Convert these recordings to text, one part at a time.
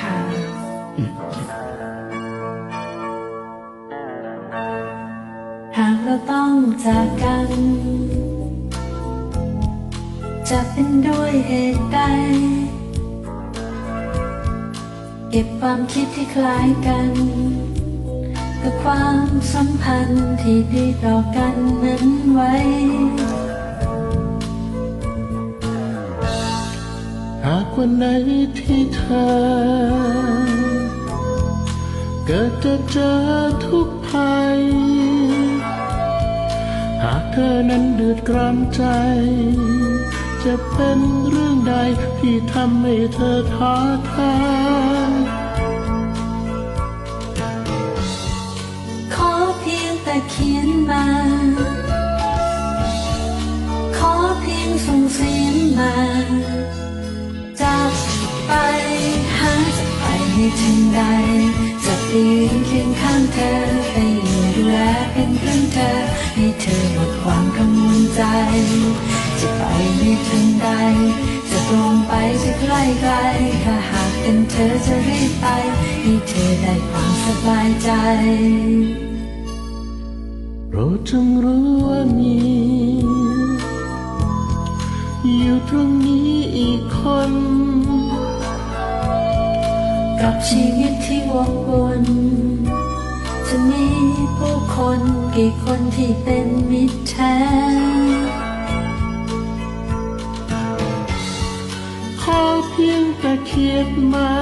ค่ะ หากเราต้องจากกัน จะเป็นด้วยเหตุใด เก็บความคิดที่คล้ายกันกับความสัมพันธ์ที่ดีต่อกันนั้นไว้ ไหนที่เธอ เกิดจะเจอทุกภัย หากเธอนั้นเดือดร้อนใจ จะเป็นเรื่องใดที่ทำให้เธอท้อแท้ขอเพียงแต่เขียนมา ขอเพียงส่งเสียงมา ไปให้ถึงใดจะไปยืนเคียงข้างเธอไปอยู่ดูแลเป็นเพื่อนเธอ ให้เธอหมดความกังวลใจ จะไปให้ถึงใด จะตรงไปจะใกล้ไกลถ้าหากเป็นเธอจะรีบไป ให้เธอได้ความสบายใจโปรดจงรู้ว่ามีอยู่ตรงนี้อีกคน กับชีวิตที่วกวนจะมีผู้คนกี่คนที่เป็นมิตรแท้ ขอเพียงแต่เขียนมา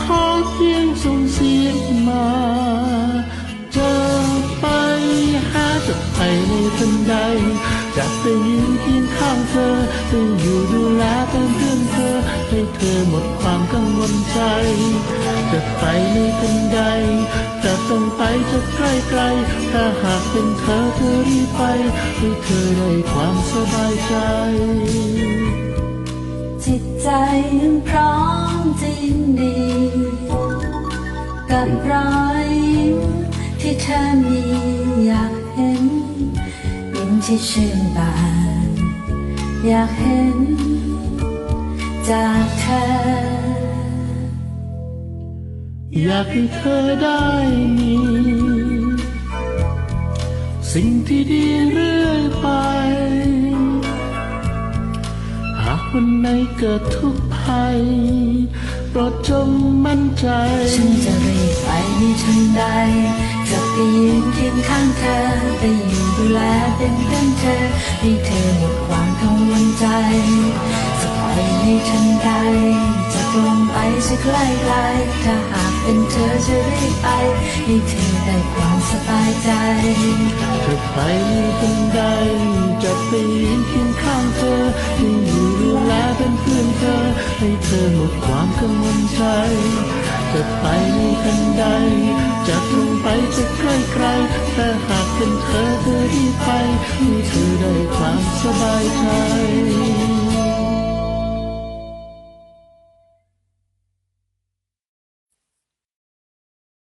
ขอเพียงส่งเสียงมาจะไปหาจะไปในทันใดจะไปยืนเคียงข้างเธอไปอยู่ดูแลเป็นเพื่อน เธอให้เธอหมดความกังวลใจ จะไปในทันใดจะต้องไปจะใกล้ไกล ถ้าหากเป็นเธอเธอรีบไปให้เธอได้ความสบายใจ จิตใจยังพร้อมจริงดีกับรอยยิ้มที่เธอมีอยากเห็นยิ้มที่ชื่นบานอยากเห็น จากเธอ อยากให้เธอได้มี สิ่งที่ดีเรื่อยไป หากวันไหนเกิดทุกข์ภัยโปรดจงมั่นใจ ฉันจะรีบไปในทันใดจะไปยืนเคียงข้างเธอไปอยู่ดูแลเป็นเพื่อนเธอให้เธอหมดความกังวลใจ ไปในทันใดจะตรงไปจะใกล้ไกลถ้าหากเป็นเธอจะรีบไปให้เธอได้ความสบายใจจะไปทันใดจะไปยืนเคียงข้างเธอให้อยู่ดูแลเป็นเพื่อนเธอ ให้เธอหมดความกังวลใจจะไปในทันใดจะตรงไปจะใกล้ไกลถ้าหากเป็นเธอเธอรีบไปให้เธอได้ความสบายใจ